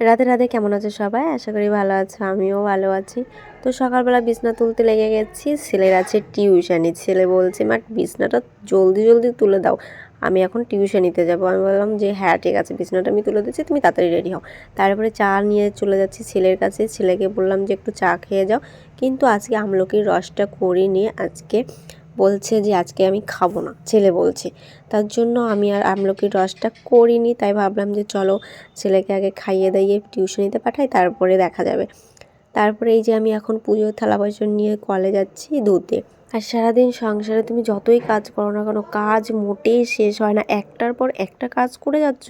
রাধে রাধে, কেমন আছে সবাই? আশা করি ভালো আছে, আমিও ভালো আছি। তো সকালবেলা বিছনা তুলতে লেগে গেছি, ছেলের আছে টিউশানি। ছেলে বলছে, মা, বিছনাটা জলদি জলদি তুলে দাও। আমি এখন টিউশনিতে যাব। আমি বললাম যে হ্যাঁ ঠিক আছে, বিছনাটা আমি তুলে দিচ্ছি, তুমি তাড়াতাড়ি রেডি হও। তারপরে চা নিয়ে চলে যাচ্ছি ছেলের কাছে। ছেলেকে বললাম যে, একটু চা খেয়ে যাও। কিন্তু আজকে আমলকির রসটা করিনি, আজকে বলছে যে আজকে আমি খাব না, ছেলে বলছে। তার জন্য আমি আর আমলকির রসটা করিনি, তাই ভাবলাম যে চলো ছেলেকে আগে খাইয়ে দাইয়ে টিউশনিতে পাঠাই, তারপরে দেখা যাবে। তারপরে এই যে আমি এখন পুজোর থালা বাসন নিয়ে কলে যাচ্ছি ধুতে আর সারাদিন সংসারে তুমি যতই কাজ করো না কেন, কাজ মোটেই শেষ হয় না। একটার পর একটা কাজ করে যাচ্ছ,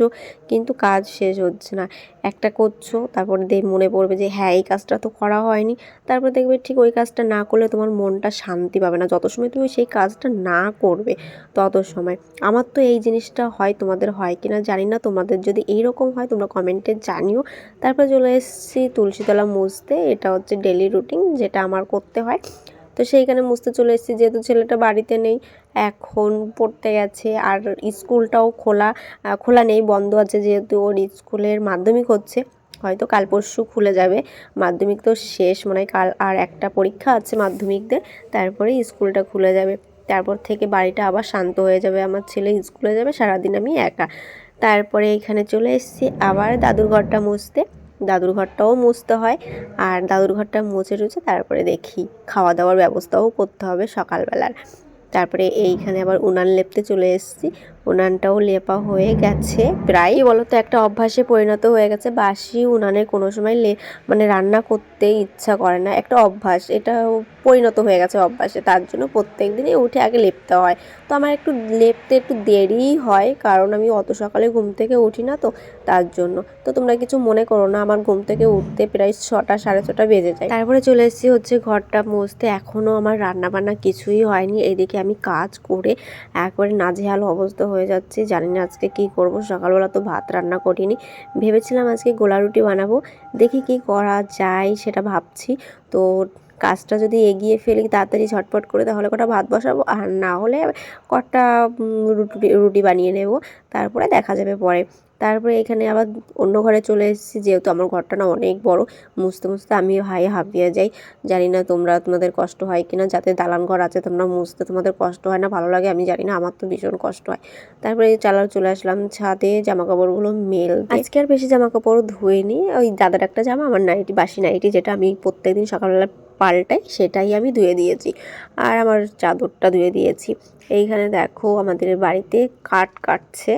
কিন্তু কাজ শেষ হচ্ছে না। একটা করছ, তারপরে দেখ মনে পড়বে যে হ্যাঁ এই কাজটা তো করা হয়নি। তারপর দেখবে ঠিক ওই কাজটা না করলে তোমার মনটা শান্তি পাবে না। যত সময় তুমি সেই কাজটা না করবে, তত সময়। আমার তো এই জিনিসটা হয়, তোমাদের হয় কি না জানি না। তোমাদের যদি এইরকম হয়, তোমরা কমেন্টে জানিও। তারপরে চলে এসেছি তুলসীতলা মুছতে। এটা হচ্ছে ডেলি রুটিন যেটা আমার করতে হয়। তো সেইখানে মুছতে চলে এসেছি, যেহেতু ছেলেটা বাড়িতে নেই, এখন পড়তে গেছে আর স্কুলটাও খোলা খোলা নেই, বন্ধ আছে যেহেতু ওর স্কুলের মাধ্যমিক হচ্ছে, হয়তো কাল পরশু খুলে যাবে, মাধ্যমিক তো শেষ, মনে হয় কাল আর একটা পরীক্ষা আছে মাধ্যমিকদের, তারপরে স্কুলটা খুলে যাবে, তারপর থেকে বাড়িটা আবার শান্ত হয়ে যাবে, আমার ছেলে স্কুলে যাবে, সারাদিন আমি একা, তারপরে এখানে চলে এসেছি, আবার দাদুর ঘরটা মুছতে দাদুর ঘরটাও মুছতে হয়। আর দাদুর ঘরটা মুছে টুছে তারপরে দেখি খাওয়া দাওয়ার ব্যবস্থাও করতে হবে সকালবেলার। তারপরে এইখানে আবার উনান লেপতে চলে এসেছি। উনানটাও লেপা হয়ে গেছে। প্রায় বলো তো একটা অভ্যাসে পরিণত হয়ে গেছে। বাসি উনানে কোনো সময় লে মানে রান্না করতে ইচ্ছা করে না। একটা অভ্যাস এটা পরিণত হয়ে গেছে অভ্যাসে। তার জন্য প্রত্যেক দিনই উঠে আগে লেপতে হয়। তো আমার একটু লেপতে একটু দেরিই হয়, কারণ আমি অত সকালে ঘুম থেকে উঠি না তো, তার জন্য। তো তোমরা কিছু মনে করো না, আমার ঘুম থেকে উঠতে প্রায় ছটা, সাড়ে ছটা বেজে যায়। তারপরে চলে এসেছি হচ্ছে ঘরটা মুছতে। এখনও আমার রান্না বান্না কিছুই হয়নি। এদিকে আমি কাজ করে একবারে নাজেহাল অবস্থা হয়ে যাচ্ছে, জানি না আজকে কি করব। সকালবেলা তো ভাত রান্না করিনি। ভেবেছিলাম আজকে গোলা রুটি বানাবো। দেখি কি করা যায় সেটা ভাবছি। তো কাজটা যদি এগিয়ে ফেলি তাড়াতাড়ি ঝটপট করে তাহলে কটা ভাত বসাবো। আর না হলে কটা রুটি রুটি বানিয়ে নেব। তারপরে দেখা যাবে পরে। তারপরে এখানে আবার অন্য ঘরে চলে এসেছি, যেহেতু আমার ঘরটা না অনেক বড়। মুছতে মুছতে আমি হাই হাঁপিয়ে যাই। জানি না তোমরা তোমাদের কষ্ট হয় কিনা, যাতে দালান ঘর আছে তোমরা মুছতে তোমাদের কষ্ট হয় না, ভালো লাগে আমি জানি না, আমার তো ভীষণ কষ্ট হয়। তারপরে চালার চলে আসলাম ছাদে জামা কাপড়গুলো মেল আজকে আর বেশি জামা কাপড় ধুয়ে নিই ওই দাদার একটা জামা, আমার নাইটি, বাসি নাইটি, যেটা আমি প্রত্যেকদিন সকালবেলা পাল্টাই সেটাই আমি ধুয়ে দিয়েছি। আর আমার চাদরটা ধুয়ে দিয়েছি। এইখানে দেখো আমাদের বাড়িতে কাঠ কাটছে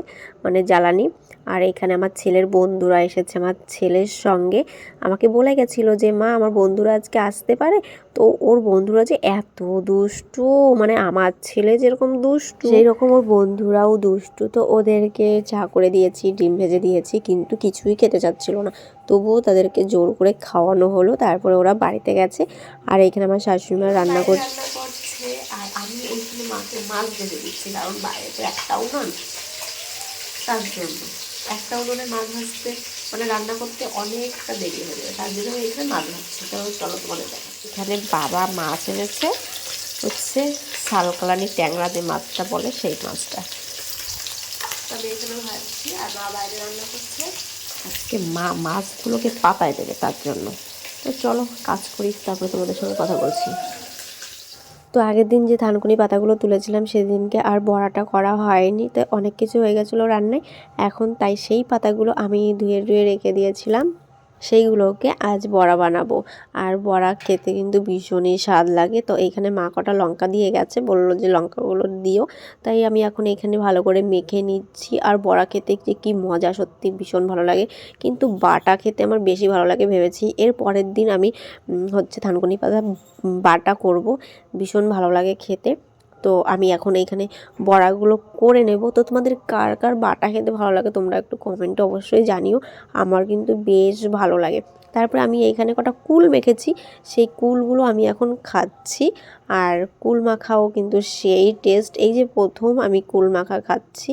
মানে জ্বালানি। আর এখানে আমার ছেলের বন্ধুরা এসেছে, আমার ছেলের সঙ্গে। আমাকে বলে গেছিল যে, মা, আমার বন্ধুরা আজকে আসতে পারে? তো ওর বন্ধুরা যে এত দুষ্টু মানে আমার ছেলে যেরকম দুষ্টু। সেই রকম ওর বন্ধুরাও দুষ্টু, তো ওদেরকে চা করে দিয়েছি, ডিম ভেজে দিয়েছি, কিন্তু কিছুই খেতে চাচ্ছিল না। তবুও তাদেরকে জোর করে খাওয়ানো হলো। তারপরে ওরা বাড়িতে গেছে আর এখানে আমার শাশুড়িমা রান্না করছে। আর আমি ওইখানে মাকে মাছ ভেজে দিচ্ছি কারণ বাইরে তো একটা উনুন তার জন্য একটা উনুনে মাছ ভাজতে মানে রান্না করতে অনেকটা দেরি হয়ে যাবে। তার জন্য আমি এখানে মাছ ভাজছি। তো চলো তোমাদের দেখা এখানে বাবা মাছ এনেছে হচ্ছে শালকালানি ট্যাংরা যে মাছটা বলে সেই মাছটা। তো আমি এখানে ভাজছি আর মা বাইরে রান্না করছে। আজকে মা মাছগুলোকে পাতায় দেবে তার জন্য। তো চলো, কাজ করি, তারপরে তোমাদের সঙ্গে কথা বলছি। তো আগের দিন যে ধানকুনি পাতাগুলো তুলেছিলাম, সেদিনকে আর বড়াটা করা হয়নি, তো অনেক কিছু হয়ে গেছিল রান্নায়। এখন তাই সেই পাতাগুলো আমি ধুয়ে ধুয়ে রেখে দিয়েছিলাম। সেইগুলোকে আজ বড়া বানাবো। আর বড়া খেতে কিন্তু ভীষণই স্বাদ লাগে। তো এইখানে মা কটা লঙ্কা দিয়ে গেছে, বলল যে লঙ্কাগুলো দিও। তাই আমি এখন এখানে ভালো করে মেখে নিচ্ছি। আর বড়া খেতে যে কী মজা, সত্যি ভীষণ ভালো লাগে। কিন্তু বাটা খেতে আমার বেশি ভালো লাগে ভেবেছি। এর পরের দিন আমি হচ্ছে থানকুনি পাতা বাটা করব। ভীষণ ভালো লাগে খেতে। তো আমি এখন এইখানে বড়াগুলো করে নেব। তো তোমাদের কার কার বাটা খেতে ভালো লাগে তোমরা একটু কমেন্টে অবশ্যই জানিও। আমার কিন্তু বেশ ভালো লাগে। তারপরে আমি এইখানে কটা কুল মেখেছি। সেই কুলগুলো আমি এখন খাচ্ছি। আর কুল মাখাও কিন্তু সেই টেস্ট এই যে প্রথম আমি কুল মাখা খাচ্ছি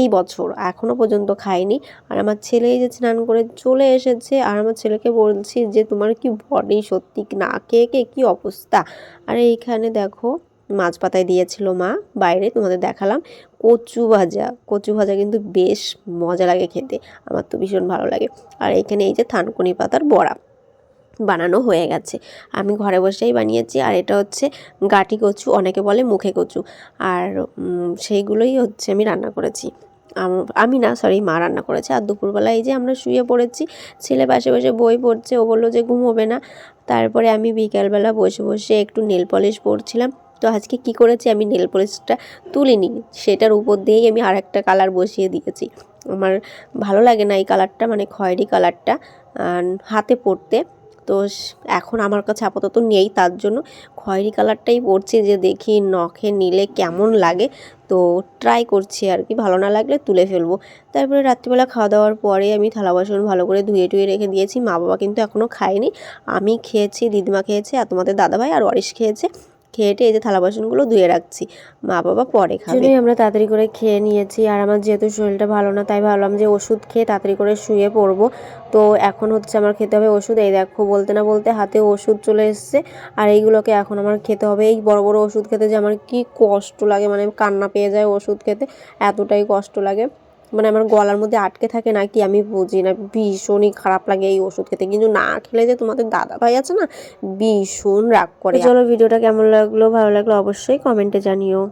এই বছর। এখনও পর্যন্ত খাইনি। আর আমার ছেলে যে স্নান করে চলে এসেছে। আর আমার ছেলেকে বলছি যে, তোমার কি বডি সত্যি না? খেয়ে কে? কী অবস্থা? আর এইখানে দেখো মাছ পাতায় দিয়েছিল মা, বাইরে তোমাদের দেখালাম। কচু ভাজা কচু ভাজা কিন্তু বেশ মজা লাগে খেতে, আমার তো ভীষণ ভালো লাগে। আর এখানে এই যে থানকুনি পাতার বড়া বানানো হয়ে গেছে। আমি ঘরে বসেই বানিয়েছি, আর এটা হচ্ছে গাটি কচু, অনেকে বলে মুখে কচু। আর সেইগুলোই হচ্ছে আমি রান্না করেছি। আম- না সরি মা রান্না করেছে। আর দুপুরবেলা এই যে আমরা শুয়ে পড়েছি, ছেলে পাশে বসে বই পড়ছে, ও বলল যে ঘুমোবে না। তারপরে আমি বিকালবেলা বসে বসে একটু নেল পলিশ পরছিলাম। তো আজকে কি করেছি? আমি নেল পলিশটা তুলিনি। সেটার উপর দিয়েই আমি আর একটা কালার বসিয়ে দিয়েছি। আমার ভালো লাগে না এই কালারটা মানে খয়েরি কালারটা হাতে পরতে তো এখন আমার কাছে আপাতত নেই, তার জন্য খয়েরি কালারটাই পরছি যে দেখি নখে নিলে কেমন লাগে। তো ট্রাই করছি আর কি, ভালো না লাগলে তুলে ফেলব। তারপরে রাত্রিবেলা খাওয়া দাওয়ার পরে আমি থালা বাসন ভালো করে ধুয়ে টুয়ে রেখে দিয়েছি। মা বাবা কিন্তু এখনও খায়নি। আমি খেয়েছি, দিদিমা খেয়েছে, আর তোমাদের দাদাভাই আর অরিশ খেয়েছে। খেয়ে এই যে থালা বাসনগুলো ধুয়ে রাখছি। মা বাবা পরে খাবে। আমরা তাড়াতাড়ি করে খেয়ে নিয়েছি আর আমার যেহেতু শরীরটা ভালো না, তাই ভাবলাম যে ওষুধ খেয়ে তাড়াতাড়ি করে শুয়ে পড়ব। তো এখন হচ্ছে আমার খেতে হবে ওষুধ। এই দেখো, বলতে না বলতে হাতে ওষুধ চলে এসছে আর এইগুলোকে এখন আমার খেতে হবে। এই বড় বড় ওষুধ খেতে যে আমার কি কষ্ট লাগে মানে কান্না পেয়ে যায় ওষুধ খেতে, এতটাই কষ্ট লাগে। মানে আমার গলার মধ্যে আটকে থাকে না কি আমি বুঝি না, ভীষণই খারাপ লাগে এই ওষুধ খেতে। কিন্তু না খেলে যে তোমাদের দাদা ভাই আছে না, ভীষণ রাগ করে। চলো, ভিডিওটা কেমন লাগল, ভালো লাগল অবশ্যই কমেন্টে জানিও।